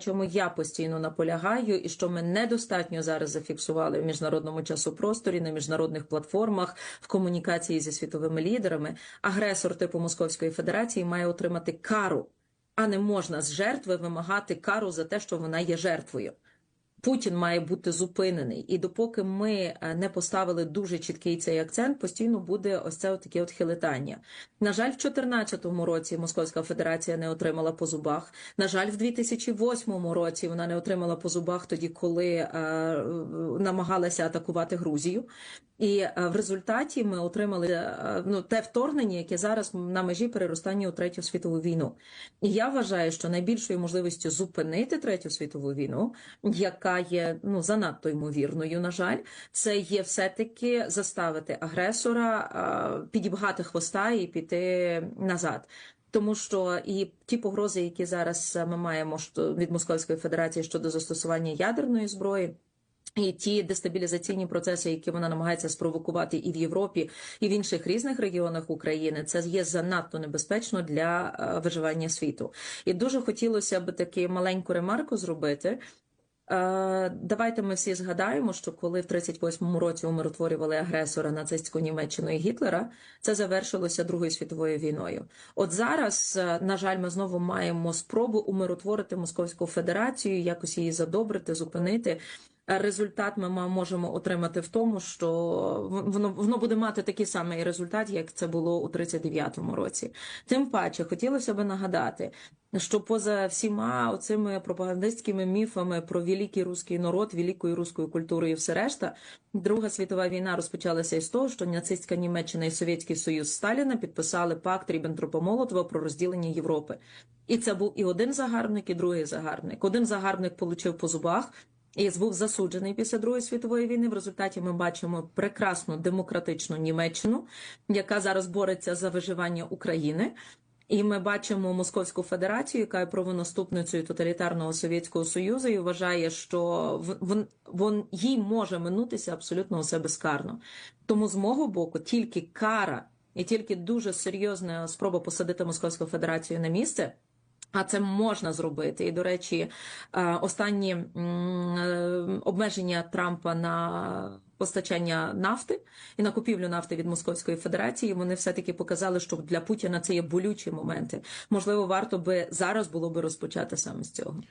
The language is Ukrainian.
чому я постійно наполягаю, і що ми недостатньо зараз зафіксували в міжнародному часопросторі, на міжнародних платформах, в комунікації зі світовими лідерами, агресор типу Московської Федерації має отримати кару, а не можна з жертви вимагати кару за те, що вона є жертвою. Путін має бути зупинений, і допоки ми е, не поставили дуже чіткий цей акцент, постійно буде ось це таке от хилитання. На жаль, в 2014 році Московська Федерація не отримала по зубах. На жаль, в 2008 році вона не отримала по зубах тоді, коли е, намагалася атакувати Грузію. І е, в результаті ми отримали е, ну те вторгнення, яке зараз на межі переростання у третю світову війну. І я вважаю, що найбільшою можливістю зупинити третю світову війну, яка є ну занадто ймовірною, на жаль, це є все-таки заставити агресора підібгати хвоста і піти назад. Тому що і ті погрози, які зараз ми маємо від Московської Федерації щодо застосування ядерної зброї. І ті дестабілізаційні процеси, які вона намагається спровокувати і в Європі, і в інших різних регіонах України, це є занадто небезпечно для виживання світу. І дуже хотілося б таки маленьку ремарку зробити. Е, Давайте ми всі згадаємо, що коли в 38-му році умиротворювали агресора нацистську Німеччину і Гітлера, це завершилося Другою світовою війною. От зараз, е, на жаль, ми знову маємо спробу умиротворити Московську Федерацію, якось її задобрити, зупинити. Результат ми можемо отримати в тому, що воно воно буде мати такий самий результат, як це було у 39-му році. Тим паче, хотілося б нагадати, що поза всіма оцими пропагандистськими міфами про великий русський народ, великою руською культурою і все решта, Друга світова війна розпочалася із того, що нацистська Німеччина і Совєтський Союз Сталіна підписали пакт Ріббентропа-Молотова про розділення Європи. І це був і один загарбник, і другий загарбник. Один загарбник получив по зубах. І був засуджений після Другої світової війни. В результаті ми бачимо прекрасну демократичну Німеччину, яка зараз бореться за виживання України. І ми бачимо Московську Федерацію, яка є правонаступницею тоталітарного Совєтського Союзу, і вважає, що в- вон, їй може минутися абсолютно усе безкарно. Тому з мого боку тільки кара і тільки дуже серйозна спроба посадити Московську Федерацію на місце. А це можна зробити. І, до речі, е, останні е, обмеження Трампа на постачання нафти і на купівлю нафти від Московської Федерації вони все-таки показали, що для Путіна це є болючі моменти. Можливо, варто би зараз було би розпочати саме з цього.